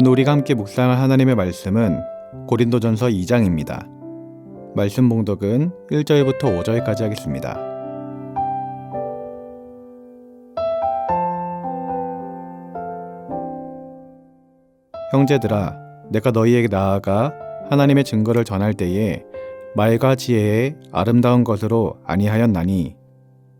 오늘 우리가 함께 묵상할 하나님의 말씀은 고린도전서 2장입니다. 말씀 봉독은 1절부터 5절까지 하겠습니다. 형제들아 내가 너희에게 나아가 하나님의 증거를 전할 때에 말과 지혜의 아름다운 것으로 아니하였나니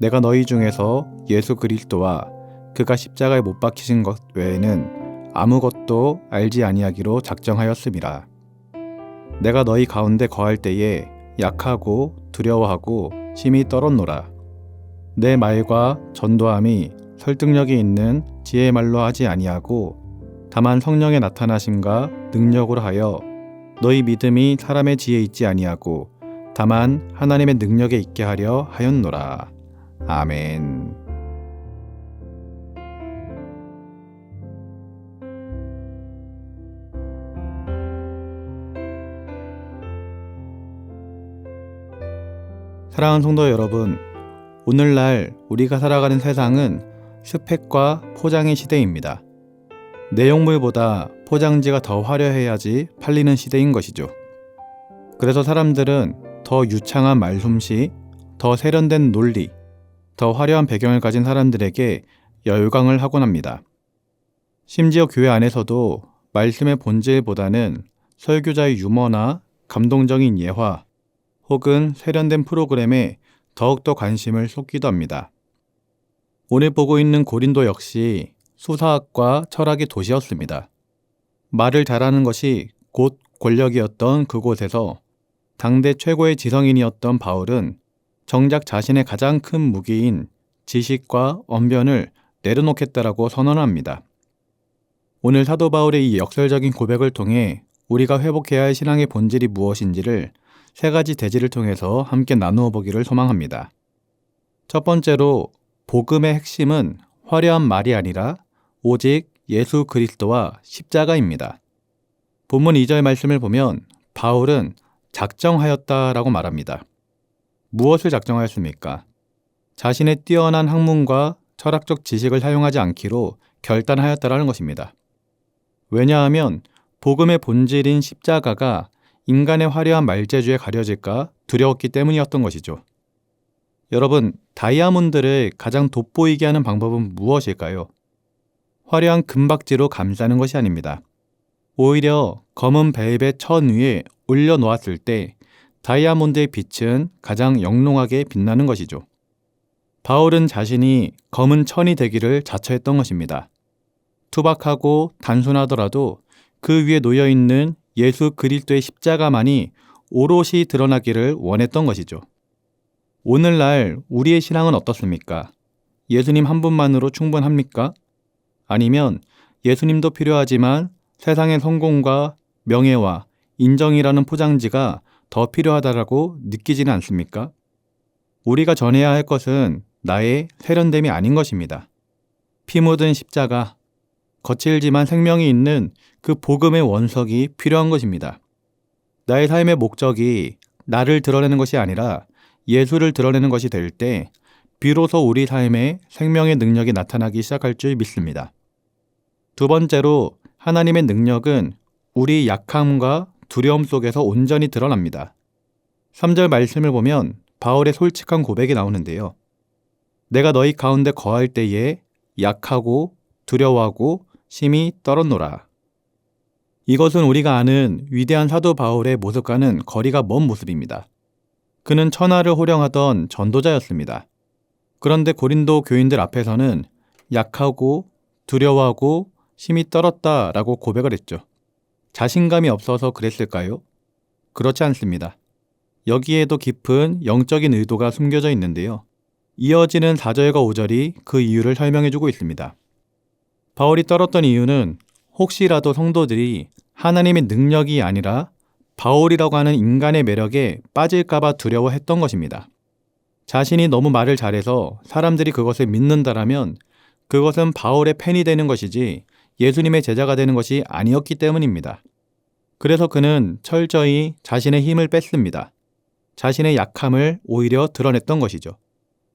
내가 너희 중에서 예수 그리스도와 그가 십자가에 못 박히신 것 외에는 아무것도 알지 아니하기로 작정하였음이라 내가 너희 가운데 거할 때에 약하고 두려워하고 심히 떨었노라 내 말과 전도함이 설득력이 있는 지혜의 말로 하지 아니하고 다만 성령의 나타나심과 능력으로 하여 너희 믿음이 사람의 지혜에 있지 아니하고 다만 하나님의 능력에 있게 하려 하였노라. 아멘. 사랑하는 성도 여러분, 오늘날 우리가 살아가는 세상은 스펙과 포장의 시대입니다. 내용물보다 포장지가 더 화려해야지 팔리는 시대인 것이죠. 그래서 사람들은 더 유창한 말솜씨, 더 세련된 논리, 더 화려한 배경을 가진 사람들에게 열광을 하곤 합니다. 심지어 교회 안에서도 말씀의 본질보다는 설교자의 유머나 감동적인 예화 혹은 세련된 프로그램에 더욱더 관심을 쏟기도 합니다. 오늘 보고 있는 고린도 역시 수사학과 철학의 도시였습니다. 말을 잘하는 것이 곧 권력이었던 그곳에서 당대 최고의 지성인이었던 바울은 정작 자신의 가장 큰 무기인 지식과 언변을 내려놓겠다라고 선언합니다. 오늘 사도 바울의 이 역설적인 고백을 통해 우리가 회복해야 할 신앙의 본질이 무엇인지를 세 가지 대지를 통해서 함께 나누어 보기를 소망합니다. 첫 번째로 복음의 핵심은 화려한 말이 아니라 오직 예수 그리스도와 십자가입니다. 본문 2절 말씀을 보면 바울은 작정하였다라고 말합니다. 무엇을 작정하였습니까? 자신의 뛰어난 학문과 철학적 지식을 사용하지 않기로 결단하였다라는 것입니다. 왜냐하면 복음의 본질인 십자가가 인간의 화려한 말재주에 가려질까 두려웠기 때문이었던 것이죠. 여러분, 다이아몬드를 가장 돋보이게 하는 방법은 무엇일까요? 화려한 금박지로 감싸는 것이 아닙니다. 오히려 검은 벨벳 천 위에 올려놓았을 때 다이아몬드의 빛은 가장 영롱하게 빛나는 것이죠. 바울은 자신이 검은 천이 되기를 자처했던 것입니다. 투박하고 단순하더라도 그 위에 놓여 있는 예수 그리스도의 십자가만이 오롯이 드러나기를 원했던 것이죠. 오늘날 우리의 신앙은 어떻습니까? 예수님 한 분만으로 충분합니까? 아니면 예수님도 필요하지만 세상의 성공과 명예와 인정이라는 포장지가 더 필요하다라고 느끼지는 않습니까? 우리가 전해야 할 것은 나의 세련됨이 아닌 것입니다. 피 묻은 십자가, 거칠지만 생명이 있는 그 복음의 원석이 필요한 것입니다. 나의 삶의 목적이 나를 드러내는 것이 아니라 예수를 드러내는 것이 될 때 비로소 우리 삶에 생명의 능력이 나타나기 시작할 줄 믿습니다. 두 번째로 하나님의 능력은 우리 약함과 두려움 속에서 온전히 드러납니다. 3절 말씀을 보면 바울의 솔직한 고백이 나오는데요. 내가 너희 가운데 거할 때에 약하고 두려워하고 심히 떨었노라. 이것은 우리가 아는 위대한 사도 바울의 모습과는 거리가 먼 모습입니다. 그는 천하를 호령하던 전도자였습니다. 그런데 고린도 교인들 앞에서는 약하고 두려워하고 심히 떨었다 라고 고백을 했죠. 자신감이 없어서 그랬을까요? 그렇지 않습니다. 여기에도 깊은 영적인 의도가 숨겨져 있는데요. 이어지는 4절과 5절이 그 이유를 설명해 주고 있습니다. 바울이 떨었던 이유는 혹시라도 성도들이 하나님의 능력이 아니라 바울이라고 하는 인간의 매력에 빠질까봐 두려워했던 것입니다. 자신이 너무 말을 잘해서 사람들이 그것을 믿는다라면 그것은 바울의 팬이 되는 것이지 예수님의 제자가 되는 것이 아니었기 때문입니다. 그래서 그는 철저히 자신의 힘을 뺐습니다. 자신의 약함을 오히려 드러냈던 것이죠.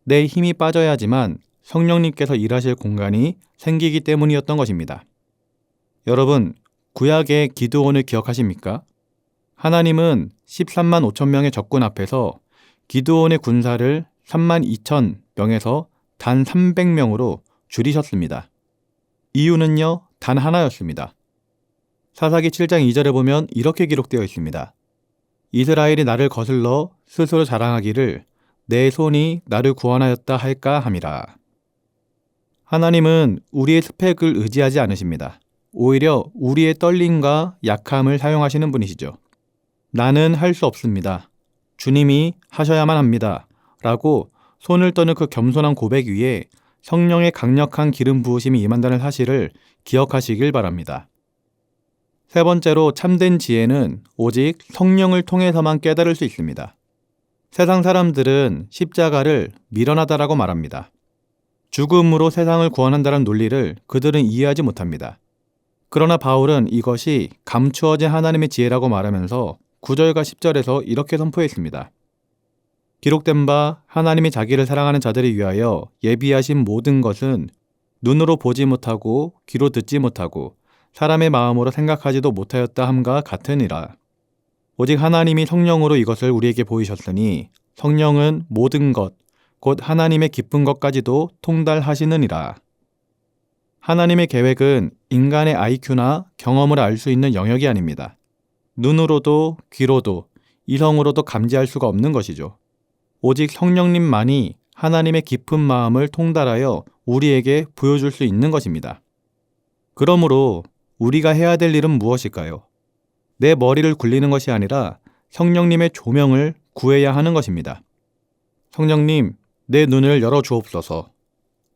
내 힘이 빠져야지만 성령님께서 일하실 공간이 생기기 때문이었던 것입니다. 여러분, 구약의 기드온을 기억하십니까? 하나님은 13만 5천 명의 적군 앞에서 기드온의 군사를 3만 2천 명에서 단 300명으로 줄이셨습니다. 이유는요, 단 하나였습니다. 사사기 7장 2절에 보면 이렇게 기록되어 있습니다. 이스라엘이 나를 거슬러 스스로 자랑하기를 내 손이 나를 구원하였다 할까 함이라. 하나님은 우리의 스펙을 의지하지 않으십니다. 오히려 우리의 떨림과 약함을 사용하시는 분이시죠. 나는 할 수 없습니다. 주님이 하셔야만 합니다. 라고 손을 떠는 그 겸손한 고백 위에 성령의 강력한 기름 부으심이 임한다는 사실을 기억하시길 바랍니다. 세 번째로 참된 지혜는 오직 성령을 통해서만 깨달을 수 있습니다. 세상 사람들은 십자가를 미련하다라고 말합니다. 죽음으로 세상을 구원한다는 논리를 그들은 이해하지 못합니다. 그러나 바울은 이것이 감추어진 하나님의 지혜라고 말하면서 9절과 10절에서 이렇게 선포했습니다. 기록된 바 하나님이 자기를 사랑하는 자들을 위하여 예비하신 모든 것은 눈으로 보지 못하고 귀로 듣지 못하고 사람의 마음으로 생각하지도 못하였다 함과 같으니라. 오직 하나님이 성령으로 이것을 우리에게 보이셨으니 성령은 모든 것, 곧 하나님의 기쁜 것까지도 통달하시느니라. 하나님의 계획은 인간의 IQ나 경험을 알 수 있는 영역이 아닙니다. 눈으로도 귀로도 이성으로도 감지할 수가 없는 것이죠. 오직 성령님만이 하나님의 깊은 마음을 통달하여 우리에게 보여줄 수 있는 것입니다. 그러므로 우리가 해야 될 일은 무엇일까요? 내 머리를 굴리는 것이 아니라 성령님의 조명을 구해야 하는 것입니다. 성령님, 내 눈을 열어 주옵소서.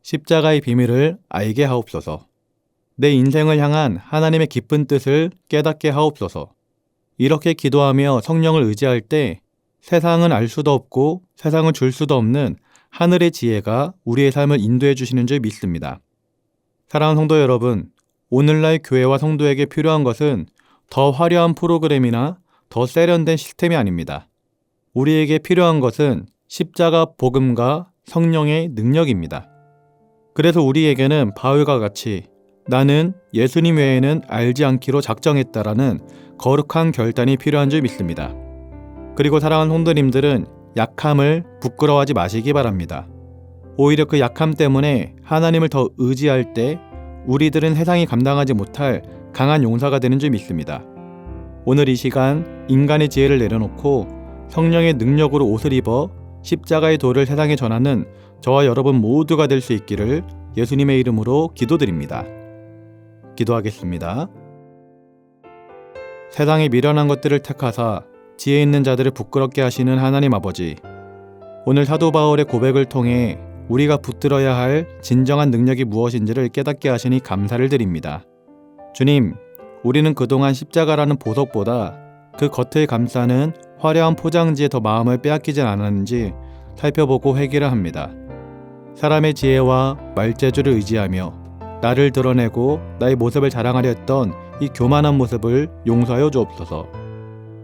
십자가의 비밀을 알게 하옵소서. 내 인생을 향한 하나님의 깊은 뜻을 깨닫게 하옵소서. 이렇게 기도하며 성령을 의지할 때 세상은 알 수도 없고 세상은 줄 수도 없는 하늘의 지혜가 우리의 삶을 인도해 주시는 줄 믿습니다. 사랑하는 성도 여러분, 오늘날 교회와 성도에게 필요한 것은 더 화려한 프로그램이나 더 세련된 시스템이 아닙니다. 우리에게 필요한 것은 십자가 복음과 성령의 능력입니다. 그래서 우리에게는 바울과 같이 나는 예수님 외에는 알지 않기로 작정했다라는 거룩한 결단이 필요한 줄 믿습니다. 그리고 사랑하는 성도님들은 약함을 부끄러워하지 마시기 바랍니다. 오히려 그 약함 때문에 하나님을 더 의지할 때 우리들은 세상이 감당하지 못할 강한 용사가 되는 줄 믿습니다. 오늘 이 시간 인간의 지혜를 내려놓고 성령의 능력으로 옷을 입어 십자가의 도를 세상에 전하는 저와 여러분 모두가 될 수 있기를 예수님의 이름으로 기도드립니다. 기도하겠습니다. 세상에 미련한 것들을 택하사 지혜 있는 자들을 부끄럽게 하시는 하나님 아버지. 오늘 사도 바울의 고백을 통해 우리가 붙들어야 할 진정한 능력이 무엇인지를 깨닫게 하시니 감사를 드립니다. 주님, 우리는 그동안 십자가라는 보석보다 그 겉을 감싸는 화려한 포장지에 더 마음을 빼앗기진 않았는지 살펴보고 회개를 합니다. 사람의 지혜와 말재주를 의지하며 나를 드러내고 나의 모습을 자랑하려 했던 이 교만한 모습을 용서하여 주옵소서.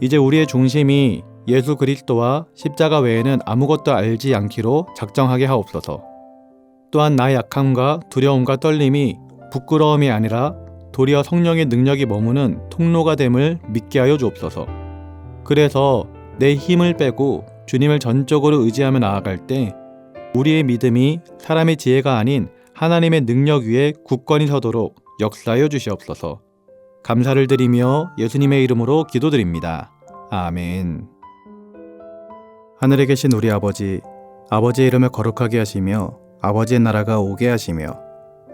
이제 우리의 중심이 예수 그리스도와 십자가 외에는 아무것도 알지 않기로 작정하게 하옵소서. 또한 나의 약함과 두려움과 떨림이 부끄러움이 아니라 도리어 성령의 능력이 머무는 통로가 됨을 믿게 하여 주옵소서. 그래서 내 힘을 빼고 주님을 전적으로 의지하며 나아갈 때 우리의 믿음이 사람의 지혜가 아닌 하나님의 능력 위에 굳건히 서도록 역사하여 주시옵소서. 감사를 드리며 예수님의 이름으로 기도드립니다. 아멘. 하늘에 계신 우리 아버지, 아버지의 이름을 거룩하게 하시며 아버지의 나라가 오게 하시며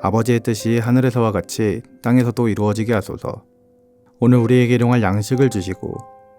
아버지의 뜻이 하늘에서와 같이 땅에서도 이루어지게 하소서. 오늘 우리에게 일용할 양식을 주시고